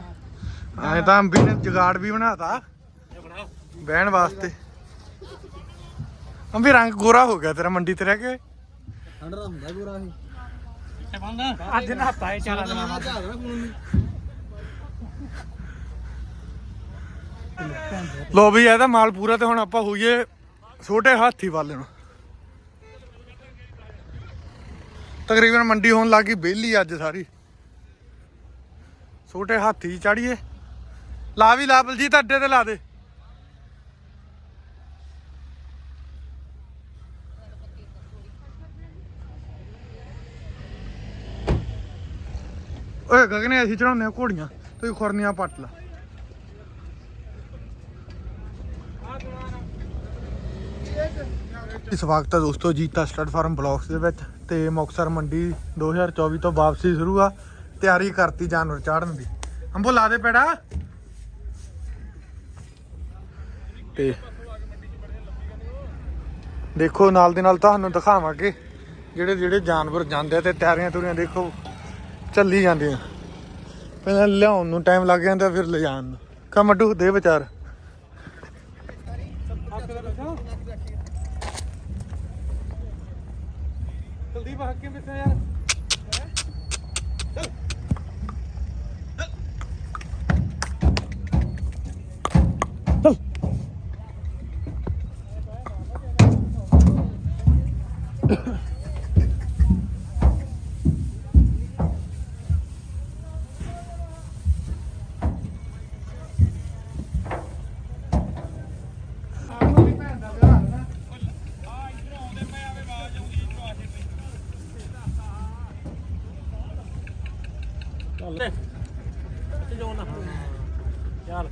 ਨਹੀਂ ਐ ਤਾਂ ਅੰਬੀ ਨੇ ਜਗਾੜ ਵੀ ਬਣਾਤਾ ਬਹਿਣ ਵਾਸਤੇ। ਅੰਬੀ ਰੰਗ ਗੋਰਾ ਹੋ ਗਿਆ ਤੇਰਾ ਮੰਡੀ ਤੇ ਰਹਿ ਕੇ। ਠੰਡਾ ਹੁੰਦਾ ਪੂਰਾ ਇਹ। ਤੇ ਬੰਦਾ ਅੱਜ ਨਾ ਪਾਏ ਚਾਲਾ ਦਿਨਾਂ ਬਾਅਦ ਝਾੜ ਨਾ ਫੋਨ ਲੋ ਵੀ ਇਹਦਾ ਮਾਲ ਪੂਰਾ ਤੇ ਹੁਣ ਆਪਾਂ ਹੋਈਏ ਛੋਟੇ ਹਾਥੀ ਵਾਲੇ ਨੂੰ। ਤਕਰੀਬਨ ਮੰਡੀ ਹੋਣ ਲੱਗੀ ਬੇਲੀ ਅੱਜ ਸਾਰੀ। ਛੋਟੇ ਹਾਥੀ ਚਾੜੀਏ। ਲਾ ਵੀ, ਲਾ ਬਲਜੀਤ, ਅੱਡੇ ਤੇ ਲਾ ਦੇ। ਓਏ, ਗਗਨੇ, ਅਸੀਂ ਚੜਾਉਂਦੇ ਆ ਘੋੜੀਆਂ। ਤੁਸੀਂ ਖੁਰਨੀਆਂ ਪੱਟ ਲਾ। ਸਵਾਗਤ ਹੈ ਦੋਸਤੋ ਜੀਤਾ ਸਟੱਡ ਫਾਰਮ ਬਲੌਗਸ ਦੇ ਵਿੱਚ ਤੇ ਮੁਕਤਸਰ ਮੰਡੀ 2024 ਤੋਂ ਵਾਪਸੀ ਸ਼ੁਰੂ ਆ। ਤਿਆਰੀ ਕਰਤੀ ਜਾਨਵਰ ਚਾੜਨ ਦੀ। ਅੰਬੋ ਲਾ ਦੇ ਪੈੜਾ। ਤੇ ਦੇਖੋ ਨਾਲ ਦੇ ਨਾਲ ਤੁਹਾਨੂੰ ਦਿਖਾਵਾਂਗੇ, ਜਿਹੜੇ ਜਿਹੜੇ ਜਾਨਵਰ ਜਾਂਦੇ ਤੇ ਤਿਆਰੀਆਂ ਤੁਰੀਆਂ ਦੇਖੋ ਚੱਲੀ ਜਾਂਦੀਆਂ। ਪਹਿਲਾਂ ਲਿਆਉਣ ਨੂੰ ਟਾਈਮ ਲੱਗ ਜਾਂਦਾ, ਫਿਰ ਲਿਜਾਣ ਨੂੰ। ਕਮਟੂ ਦੇ ਵਿਚਾਰ। ਕੁਲਦੀਪ, ਹੱਕੇ ਵਿੱਚ ਯਾਰ? ਚੱਲ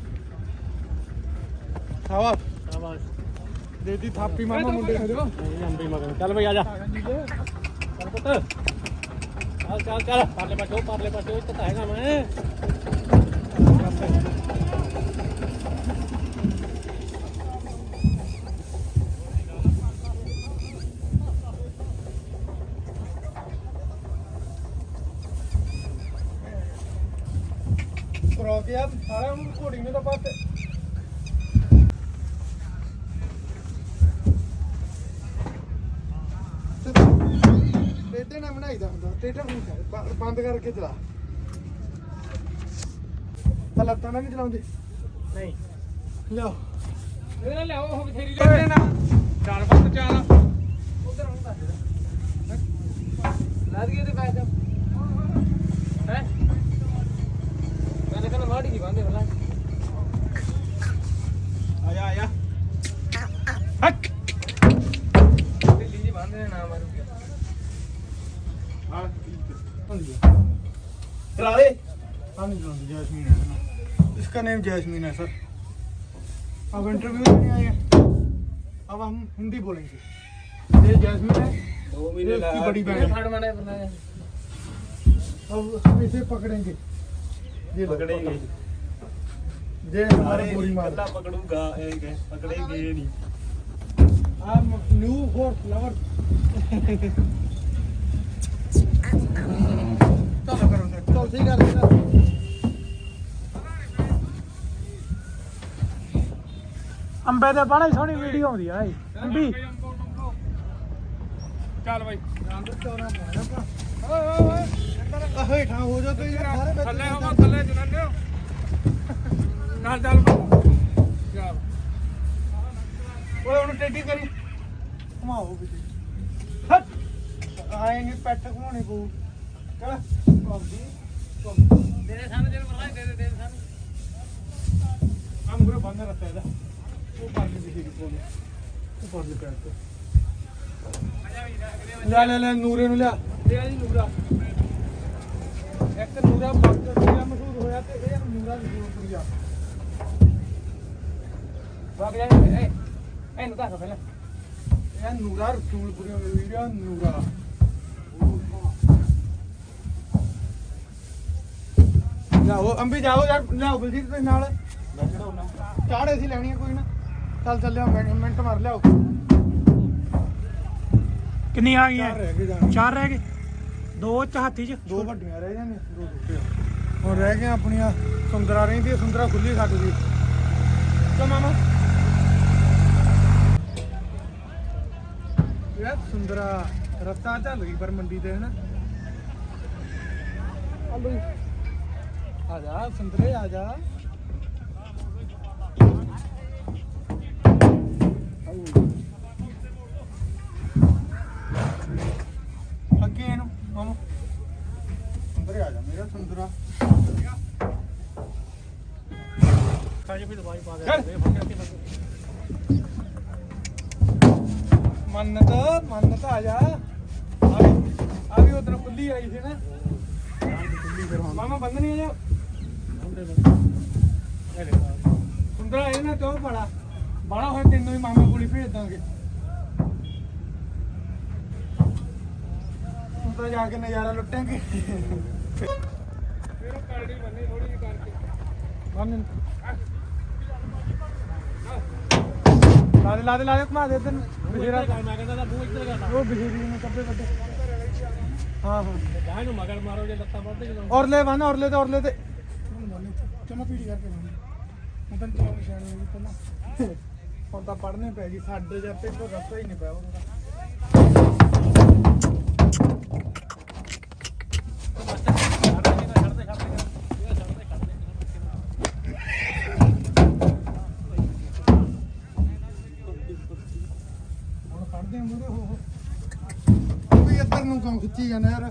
ਤੇ ਜੋ ਨਾ ਚੱਲ ਹਵਾ ਸ਼ਾਬਾਸ਼ ਦੇ ਦੀ ਥਾਪੀ ਮਾਮਾ ਮੁੰਡੇ ਨੂੰ ਦੇਖੋ ਇਹ ਅੰਬੀ ਮਗਰ ਚੱਲ ਬਈ ਆ ਜਾ ਚੱਲ ਪੁੱਤ ਚੱਲ ਚੱਲ ਚੱਲ ਪਰਲੇ ਪਾਸੇ ਉਹ ਪਰਲੇ ਪਾਸੇ ਉਹ ਇੱਥੇ ਤਾਂ ਹੈਗਾ ਮੈਂ ਕਰੋ ਕੇ ਯਾਰ ਸਾਰਾ ਨੂੰ ਘੋੜੀ ਨੂੰ ਤਾਂ ਪਾਤੇ ਬਣਾਈਦਾ ਹੁੰਦਾ ਟੇਟਾ ਨਹੀਂ ਕਰ ਬ- ਬੰਦ ਕਰਕੇ ਚਲਾ। ਤਾਂ ਲੱਤਾਂ ਨਾਲ ਨਹੀਂ ਚਲਾਉਂਦੇ? ਨਹੀਂ। ਲਿਆਓ। ਇਹ ਨਾ ਲਿਆਓ ਉਹ ਬਥੇਰੀ ਲੈ ਨਾ ਚੱਲ ਪੁੱਤ ਚੱਲ। ਉਧਰ ਹੁਣ ਦੱਸ ਦੇ। ਲਾ ਦਈਏ ਤੇ ਪੈਸੇ ਹੈ? ਮੈਂ ਕਹਿੰਦਾ ਮਾੜੀ ਨਹੀਂ ਬੰਦੇ ਬਲਾ ਆਇਆ ਆਇਆ ਹੱਕ! ਹੁੰदी है चला दे हाँ नहीं चलाती जैस्मीन है ना इसका नेम जैस्मीन है सर अब इंटरव्यू लेने आए हैं अब हम हिंदी बोलेंगे ये जैस्मिन है दो महीने इसकी बड़ी बहन है अब हम इसे पकड़ेंगे ये लो, पकड़ेंगे ये हमारे अरे गोली मार इकट्ठा पकड़ूंगा एक है, पकड़ेंगे ये नहीं न्यू फॉर फ्लावर ਅੰਬੇ ਦੇ ਬਾਣੇ ਸੋਹਣੀ ਵੀਡੀਓ ਆਉਂਦੀ ਆ ਭਾਈ ਅੰਬੀ। ਚੱਲ ਬਾਈ। ਰੰਗ ਚੋਰਾ ਮਾਰਦਾ ਓਏ ਕਰੀ। ਘਮਾਓ ਵੀ। ਹਟ। ਕੋ ਚੱਲ। ਭਾਉਂਦੀ ਤੇਰੇ ਸਾਹਮਣੇ ਜਿਹੜਾ ਮਰਨਾ ਦੇ ਦੇ ਦੇ ਸਾਨੂੰ। ਕੰਮ ਕਰੋ ਬੰਦ ਰੱਖਿਆ ਇਹਦਾ। ਉਹ ਪਾਣੀ ਦੀ ਕੀ ਕੋਲ ਉਹ ਪਾਣੀ ਪੈਰ ਤੇ ਲੈ ਲੈ ਲੈ, ਨੂਰੇ ਨੂੰ ਲਿਆ। ਦੇ ਆ ਜੀ ਨੂਰਾ। ਇੱਕ ਨੂਰਾ ਬਾਕਰ ਨੂਰਾ ਮਸ਼ਹੂਰ ਹੋਇਆ ਤੇ ਇਹ ਨੂਰਾ ਮਸ਼ਹੂਰ ਕੁੜੀਆ ਵਗ ਜਾ ਏ ਇਹਨੂੰ ਦੱਸ ਪਹਿਲਾਂ। ਇਹ ਨੂਰਾ ਰਸੂਲਪੁਰੀ ਵੀਡੀਓ ਨੂਰਾ। ਜਾਓ ਅੰਬੀ ਜਾਓ ਯਾਰ ਲਿਆਓ ਬਲਜੀਤ ਦੇ ਨਾਲ। ਮੈਂ ਚੜਾਉਣਾ ਚਾੜੇ ਸੀ ਲੈਣੀ ਆ ਕੋਈ ਨਾ। ਚੱਲ ਚੱਲਿਆ ਮਿੰਟ ਮਿੰਟ ਮਾਰ ਲਿਆਓ। ਕਿੰਨੀ ਆ ਚਾਰ ਰਹਿ ਗਏ ਜਾਣ। ਚਾਰ ਰਹਿ ਗਏ? ਦੋ ਚ ਹਾਥੀ ਚ? ਦੋ ਵੱਡੀਆਂ ਰਹਿ ਜਾਂਦੀਆਂ ਦੋ ਛੋਟੇ ਹੁਣ ਰਹਿ ਗਈਆਂ ਆਪਣੀਆਂ ਸੁੰਦਰਾ ਰਹਿੰਦੀ ਸੁੰਦਰਾ ਖੁੱਲੀ ਛੱਡ ਦੀ ਚਾ ਮਾਮਾ। ਯਾਰ ਸੁੰਦਰਾ ਰਸਤਾ ਚੱਲ ਗਈ ਪਰ ਮੰਡੀ ਤੇ ਹਨਾ? ਹਲੋ ਆ ਜਾ ਸੁੰਦਰੇ ਆ ਜਾ। ਅੱਗੇ ਇਹਨੂੰ ਮਾਮਾ। ਸੁੰਦਰੇ ਆ ਜਾ ਮੇਰਾ ਸੁੰਦਰਾ ਕਾਜੀ ਵੀ ਦਵਾਈ ਪਾ ਦੇ। ਮੰਨਤ ਮੰਨਤ ਆ ਜਾ। ਆ ਵੀ ਉਧਰ ਖੁੱਲੀ ਆਈ ਸੀ ਨਾ। ਮਾਮਾ ਬੰਦ ਨਹੀਂ ਆ ਜਾ? ਸੁੰਦਰਾ ਇਹ ਨਾ ਕਿਉਂ ਬੜਾ ਬੜਾ ਹੋਇਆ ਤੈਨੂੰ ਹੀ ਮਾਮਾ ਕੋਲ ਭੇਜ ਦਾਂਗੇ। ਤੂੰ ਤਾਂ ਜਾ ਕੇ ਨਜ਼ਾਰਾ ਲੁੱਟਾਂਗੇ। ਫਿਰ ਉਹ ਕਰੜੀ ਬੰਨੀ ਥੋੜੀ ਜਿਹੀ ਕਰਕੇ। ਬੰਨ। ਲਾ ਦੇ ਲਾ ਦੇ ਲਾ ਦੇ ਘੁਮਾ ਦੇ ਇੱਧਰ ਨੂੰ। ਬਸ਼ੀਰਾ ਮੈਂ ਕਹਿੰਦਾ ਤਾਂ ਮੂੰਹ ਇੱਧਰ ਕਰਨਾ। ਉਹ ਬਸ਼ੀਰੀ ਨੂੰ ਕੱਪੇ ਕੱਢੇ ਹਾਂ ਹਾਂ। ਗਾਹ ਨੂੰ ਮਗਰ ਮਾਰੋ ਜੇ ਲੱਤਾਂ ਵੱਢ ਜਦੋਂ ਔਰਲੇ ਬੰਨ ਔਰਲੇ ਤੇ ਔਰਲੇ ਤੇ ਚਮਾ ਪੀੜੀ ਕਰਕੇ ਬੰਨ ਹੁਣ ਤਾਂ ਚਲਾਉਣ ਨਿਸ਼ਾਨ ਨਹੀਂ ਪਹਿਲਾਂ। ਹੁਣ ਤਾਂ ਪੜਨੇ ਪੈ ਗਈ, ਸਾਡੇ ਜਾਂ ਪੇਪਰ ਰਸਤਾ ਹੀ ਨਹੀਂ ਪਿਆ ਉਹਦਾ। ਹੁਣ ਕੱਢਦੇ ਆ ਮੂਰੇ ਹੋ ਹੋ ਵੀ ਇੱਧਰ ਨੂੰ ਕੰਮ ਖਿੱਚੀ ਜਾਂਦਾ ਯਾਰ?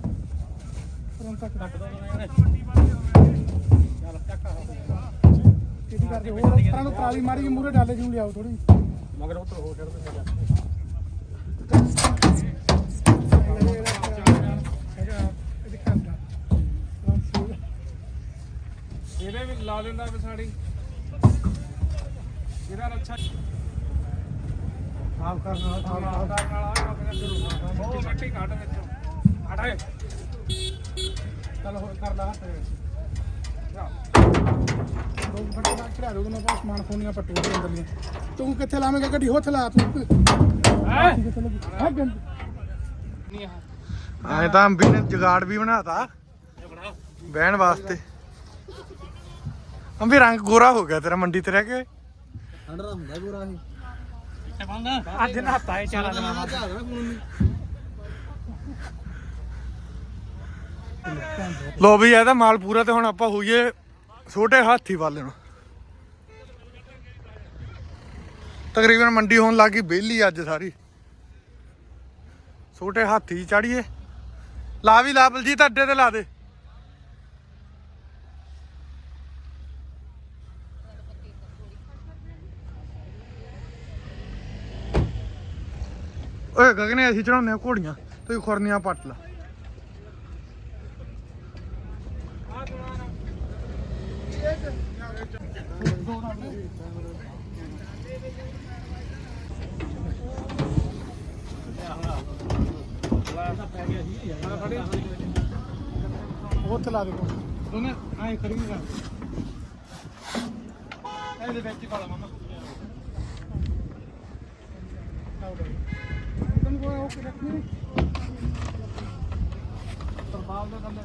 ਤੁਰੰਤ ਤੱਕ ਚੱਲ ਚੱਕ ਕਿਹਦੀ ਕਰਦੇ ਹੋਰ ਤਰ੍ਹਾਂ ਨੂੰ ਟਰਾਲੀ ਮਾਰੀ ਮੂਰੇ ਡਾਲੇ ਜੂ ਲਿਆਓ ਥੋੜੀ ਮਗਰ ਉੱਤਰ ਹੋ ਛੱਡ ਦੇ ਇਹਦੇ ਵੀ ਲਾ ਦਿੰਦਾ ਵਿਸਾੜੀ ਇਹਦਾ ਰੱਛਾ ਸਾਫ਼ ਕਰਨਾ ਸਾਫ਼ ਕਰਨ ਵਾਲਾ ਕਰ ਸ਼ੁਰੂ ਉਹ ਮਿੱਟੀ ਕੱਢ ਵਿੱਚੋਂ। ਹਟਾਏ ਚੱਲ ਹੋਰ ਕਰ ਲਾ ਹੱਥ। ਲੋਕ ਫਟੇ ਨਾਲ ਚੜਾ ਦੋ ਨਾ ਪਾਸ ਸਮਾਨ ਫੋਨੀਆਂ ਪੱਟੂ ਦੇ ਅੰਦਰ ਲੀਆਂ ਤੂੰ ਕਿੱਥੇ ਲਾਵੇਂਗਾ ਗੱਡੀ? ਹੋਥ ਲਾ ਤੂੰ। ਹੈ? ਨਹੀਂ ਤਾਂ ਅੰਬੀ ਨੇ ਜਗਾੜ ਵੀ ਬਣਾਤਾ। ਬਹਿਣ ਵਾਸਤੇ। ਅੰਬੀ ਰੰਗ ਗੋਰਾ ਹੋ ਗਿਆ ਤੇਰਾ ਮੰਡੀ ਤੇ ਰਹਿ ਕੇ। ਠੰਡਾ ਹੁੰਦਾ ਇਹ। ਅੱਜ ਨਹਾਤਾ ਹੈ ਚਾਲਾ ਲੋ ਵੀ ਇਹਦਾ ਮਾਲ ਪੂਰਾ ਤੇ ਹੁਣ ਆਪਾਂ ਹੋਈਏ ਛੋਟੇ ਹਾਥੀ ਵੱਲ ਨੂੰ। ਤਕਰੀਬਨ ਮੰਡੀ ਹੋਣ ਲੱਗੀ ਬੇਲੀ ਅੱਜ ਸਾਰੀ। ਛੋਟੇ ਹਾਥੀ ਚਾੜੀਏ। ਲਾ ਵੀ, ਲਾ ਬਲਜੀਤ, ਅੱਡੇ ਤੇ ਲਾ ਦੇ। ਓਏ ਗਗਨੇ ਅਸੀਂ ਚੜਾਉਂਦੇ ਆ ਘੋੜੀਆਂ ਤੂੰ ਖੁਰਨੀਆਂ ਪੱਟ ਲਾ। ਉਹ ਚਲਾ ਦੇ ਦੋਨੇ ਐਂ ਖੜੀ ਕਰ ਇਹਦੇ ਵਿੱਚ ਕਾਲਾ ਮਾਮਾ। ਤੈਨੂੰ ਕੋਈ ਉਹ ਕਿ ਰੱਖਣੀ? ਤਰਪਾਲ ਦੇ ਥੱਲੇ।